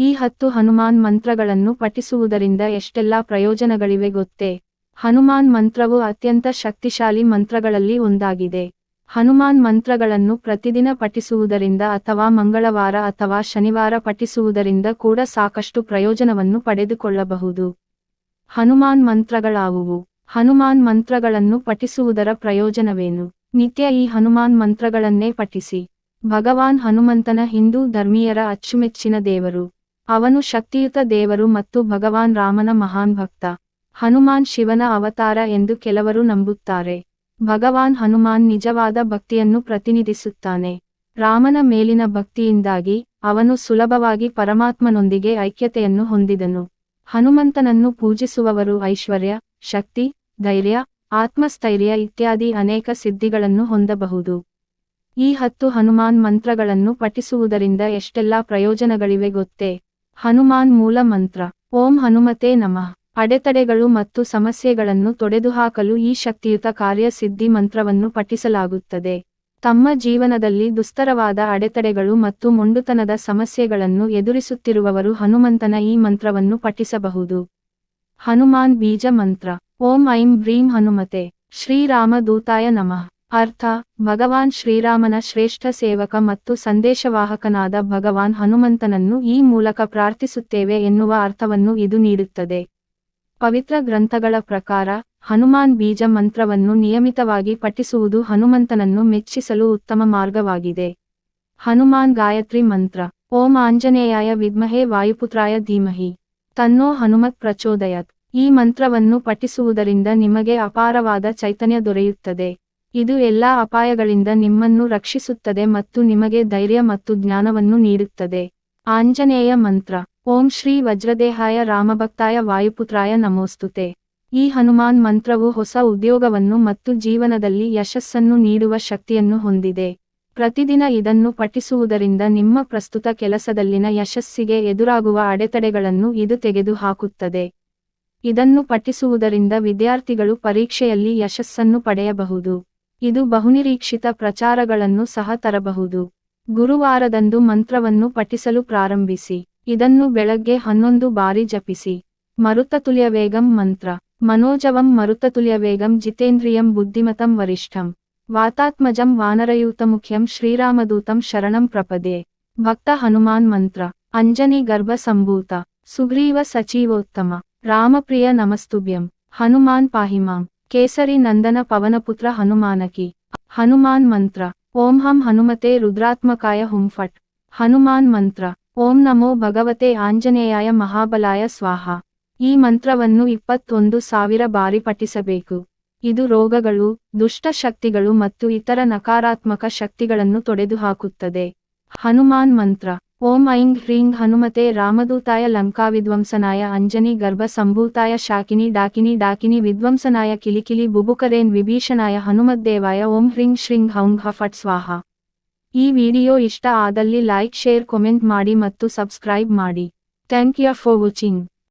ಈ ಹತ್ತು ಹನುಮಾನ್ ಮಂತ್ರಗಳನ್ನು ಪಠಿಸುವುದರಿಂದ ಎಷ್ಟೆಲ್ಲಾ ಪ್ರಯೋಜನಗಳಿವೆ ಗೊತ್ತೇ? ಹನುಮಾನ್ ಮಂತ್ರವು ಅತ್ಯಂತ ಶಕ್ತಿಶಾಲಿ ಮಂತ್ರಗಳಲ್ಲಿ ಒಂದಾಗಿದೆ. ಹನುಮಾನ್ ಮಂತ್ರಗಳನ್ನು ಪ್ರತಿದಿನ ಪಠಿಸುವುದರಿಂದ ಅಥವಾ ಮಂಗಳವಾರ ಅಥವಾ ಶನಿವಾರ ಪಠಿಸುವುದರಿಂದ ಕೂಡ ಸಾಕಷ್ಟು ಪ್ರಯೋಜನವನ್ನು ಪಡೆದುಕೊಳ್ಳಬಹುದು. ಹನುಮಾನ್ ಮಂತ್ರಗಳಾವುವು? ಹನುಮಾನ್ ಮಂತ್ರಗಳನ್ನು ಪಠಿಸುವುದರ ಪ್ರಯೋಜನವೇನು? ನಿತ್ಯ ಈ ಹನುಮಾನ್ ಮಂತ್ರಗಳನ್ನೇ ಪಠಿಸಿ. ಭಗವಾನ್ ಹನುಮಂತನ ಹಿಂದೂ ಧರ್ಮೀಯರ ಅಚ್ಚುಮೆಚ್ಚಿನ ದೇವರು. ಅವನು ಶಕ್ತಿಯುತ ದೇವರು ಮತ್ತು ಭಗವಾನ್ ರಾಮನ ಮಹಾನ್ ಭಕ್ತ. ಹನುಮಾನ್ ಶಿವನ ಅವತಾರ ಎಂದು ಕೆಲವರು ನಂಬುತ್ತಾರೆ. ಭಗವಾನ್ ಹನುಮಾನ್ ನಿಜವಾದ ಭಕ್ತಿಯನ್ನು ಪ್ರತಿನಿಧಿಸುತ್ತಾನೆ. ರಾಮನ ಮೇಲಿನ ಭಕ್ತಿಯಿಂದಾಗಿ ಅವನು ಸುಲಭವಾಗಿ ಪರಮಾತ್ಮನೊಂದಿಗೆ ಐಕ್ಯತೆಯನ್ನು ಹೊಂದಿದನು. ಹನುಮಂತನನ್ನು ಪೂಜಿಸುವವರು ಐಶ್ವರ್ಯ, ಶಕ್ತಿ, ಧೈರ್ಯ, ಆತ್ಮಸ್ಥೈರ್ಯ ಇತ್ಯಾದಿ ಅನೇಕ ಸಿದ್ಧಿಗಳನ್ನು ಹೊಂದಬಹುದು. ಈ ಹತ್ತು ಹನುಮಾನ್ ಮಂತ್ರಗಳನ್ನು ಪಠಿಸುವುದರಿಂದ ಎಷ್ಟೆಲ್ಲಾ ಪ್ರಯೋಜನಗಳಿವೆ ಗೊತ್ತೇ? ಹನುಮಾನ್ ಮೂಲ ಮಂತ್ರ. ಓಂ ಹನುಮತೆ ನಮಃ. ಅಡೆತಡೆಗಳು ಮತ್ತು ಸಮಸ್ಯೆಗಳನ್ನು ತೊಡೆದುಹಾಕಲು ಈ ಶಕ್ತಿಯುತ ಕಾರ್ಯಸಿದ್ಧಿ ಮಂತ್ರವನ್ನು ಪಠಿಸಲಾಗುತ್ತದೆ. ತಮ್ಮ ಜೀವನದಲ್ಲಿ ದುಸ್ತರವಾದ ಅಡೆತಡೆಗಳು ಮತ್ತು ಮೊಂಡುತನದ ಸಮಸ್ಯೆಗಳನ್ನು ಎದುರಿಸುತ್ತಿರುವವರು ಹನುಮಂತನ ಈ ಮಂತ್ರವನ್ನು ಪಠಿಸಬಹುದು. ಹನುಮಾನ್ ಬೀಜ ಮಂತ್ರ. ಓಂ ಐಂ ಬ್ರೀಂ ಹನುಮತೆ. ಶ್ರೀರಾಮ ದೂತಾಯ ನಮಃ. ಅರ್ಥ, ಭಗವಾನ್ ಶ್ರೀರಾಮನ ಶ್ರೇಷ್ಠ ಸೇವಕ ಮತ್ತು ಸಂದೇಶವಾಹಕನಾದ ಭಗವಾನ್ ಹನುಮಂತನನ್ನು ಈ ಮೂಲಕ ಪ್ರಾರ್ಥಿಸುತ್ತೇವೆ ಎನ್ನುವ ಅರ್ಥವನ್ನು ಇದು ನೀಡುತ್ತದೆ. ಪವಿತ್ರ ಗ್ರಂಥಗಳ ಪ್ರಕಾರ, ಹನುಮಾನ್ ಬೀಜ ಮಂತ್ರವನ್ನು ನಿಯಮಿತವಾಗಿ ಪಠಿಸುವುದು ಹನುಮಂತನನ್ನು ಮೆಚ್ಚಿಸಲು ಉತ್ತಮ ಮಾರ್ಗವಾಗಿದೆ. ಹನುಮಾನ್ ಗಾಯತ್ರಿ ಮಂತ್ರ, ಓಂ ಆಂಜನೇಯಾಯ ವಿದ್ಮಹೇ ವಾಯುಪುತ್ರಾಯ ಧೀಮಹಿ. ತನ್ನೋ ಹನುಮತ್ ಪ್ರಚೋದಯತ್. ಈ ಮಂತ್ರವನ್ನು ಪಠಿಸುವುದರಿಂದ ನಿಮಗೆ ಅಪಾರವಾದ ಚೈತನ್ಯ ದೊರೆಯುತ್ತದೆ. ಇದು ಎಲ್ಲಾ ಅಪಾಯಗಳಿಂದ ನಿಮ್ಮನ್ನು ರಕ್ಷಿಸುತ್ತದೆ ಮತ್ತು ನಿಮಗೆ ಧೈರ್ಯ ಮತ್ತು ಜ್ಞಾನವನ್ನು ನೀಡುತ್ತದೆ. ಆಂಜನೇಯ ಮಂತ್ರ. ಓಂ ಶ್ರೀ ವಜ್ರದೇಹಾಯ ರಾಮಭಕ್ತಾಯ ವಾಯುಪುತ್ರಾಯ ನಮೋಸ್ತುತೆ. ಈ ಹನುಮಾನ್ ಮಂತ್ರವು ಹೊಸ ಉದ್ಯೋಗವನ್ನು ಮತ್ತು ಜೀವನದಲ್ಲಿ ಯಶಸ್ಸನ್ನು ನೀಡುವ ಶಕ್ತಿಯನ್ನು ಹೊಂದಿದೆ. ಪ್ರತಿದಿನ ಇದನ್ನು ಪಠಿಸುವುದರಿಂದ ನಿಮ್ಮ ಪ್ರಸ್ತುತ ಕೆಲಸದಲ್ಲಿನ ಯಶಸ್ಸಿಗೆ ಎದುರಾಗುವ ಅಡೆತಡೆಗಳನ್ನು ಇದು ತೆಗೆದುಹಾಕುತ್ತದೆ. ಇದನ್ನು ಪಠಿಸುವುದರಿಂದ ವಿದ್ಯಾರ್ಥಿಗಳು ಪರೀಕ್ಷೆಯಲ್ಲಿ ಯಶಸ್ಸನ್ನು ಪಡೆಯಬಹುದು. ಇದು ಬಹುನಿರೀಕ್ಷಿತ ಪ್ರಚಾರಗಳನ್ನು ಸಹ ತರಬಹುದು. ಗುರುವಾರದಂದು ಮಂತ್ರವನ್ನು ಪಠಿಸಲು ಪ್ರಾರಂಭಿಸಿ. ಇದನ್ನು ಬೆಳಗ್ಗೆ ಹನ್ನೊಂದು ಬಾರಿ ಜಪಿಸಿ. ಮರುತತುಲ್ಯ ವೇಗಂ ಮಂತ್ರ. ಮನೋಜವಂ ಮರುತತುಲ್ಯ ವೇಗಂ ಜಿತೇಂದ್ರಿಯಂ ಬುದ್ಧಿಮತಂ ವರಿಷ್ಠಂ. ವಾತಾತ್ಮಜಂ ವಾನರಯೂತಮುಖ್ಯಂ ಶ್ರೀರಾಮದೂತಂ ಶರಣಂ ಪ್ರಪದೇ. ಭಕ್ತ ಹನುಮಾನ್ ಮಂತ್ರ. ಅಂಜನಿ ಗರ್ಭ ಸಂಭೂತ. ಸುಗ್ರೀವ ಸಚೀವೋತ್ತಮ. ರಾಮಪ್ರಿಯ ನಮಸ್ತುಭ್ಯಂ. ಹನುಮಾನ್ ಪಾಹಿಮಾಂ. ಕೇಸರಿ ನಂದನ ಪವನಪುತ್ರ ಹನುಮಾನಕಿ. ಹನುಮಾನ್ ಮಂತ್ರ. ಓಂ ಹಂ ಹನುಮತೆ ರುದ್ರಾತ್ಮಕಾಯ ಹುಂಫಟ್ ಹನುಮಾನ್ ಮಂತ್ರ. ಓಂ ನಮೋ ಭಗವತೆ ಆಂಜನೇಯಾಯ ಮಹಾಬಲಾಯ ಸ್ವಾಹ. ಈ ಮಂತ್ರವನ್ನು ಇಪ್ಪತ್ತೊಂದು ಸಾವಿರ ಬಾರಿ ಪಠಿಸಬೇಕು. ಇದು ರೋಗಗಳು, ದುಷ್ಟ ಶಕ್ತಿಗಳು ಮತ್ತು ಇತರ ನಕಾರಾತ್ಮಕ ಶಕ್ತಿಗಳನ್ನು ತೊಡೆದುಹಾಕುತ್ತದೆ. ಹನುಮಾನ್ ಮಂತ್ರ. ಓಂ ಐಂ ಹ್ರೀಂ ಹನುಮತೆ ರಾಮದೂತಾಯ ಲಂಕಾವಿಧ್ವಂಸನಾಯ ಅಂಜನಿ ಗರ್ಭ ಸಂಭೂತಾಯ ಶಾಕಿನಿ ಡಾಕಿನಿ ಡಾಕಿನಿ ವಿಧ್ವಂಸನಾಯ ಕಿಲಿಕಿಲಿ ಬುಬುಕರೇನ್ ವಿಭೀಷಣಾಯ ಹನುಮದ್ದೇವಾಯ ಓಂ ಹ್ರೀಂ ಶ್ರೀಂ ಹೌಂ ಹ ಫಟ್ ಸ್ವಾಹ. ಈ ವಿಡಿಯೋ ಇಷ್ಟ ಆದಲ್ಲಿ ಲೈಕ್, ಶೇರ್, ಕಾಮೆಂಟ್ ಮಾಡಿ ಮತ್ತು ಸಬ್ಸ್ಕ್ರೈಬ್ ಮಾಡಿ. Thank you for watching.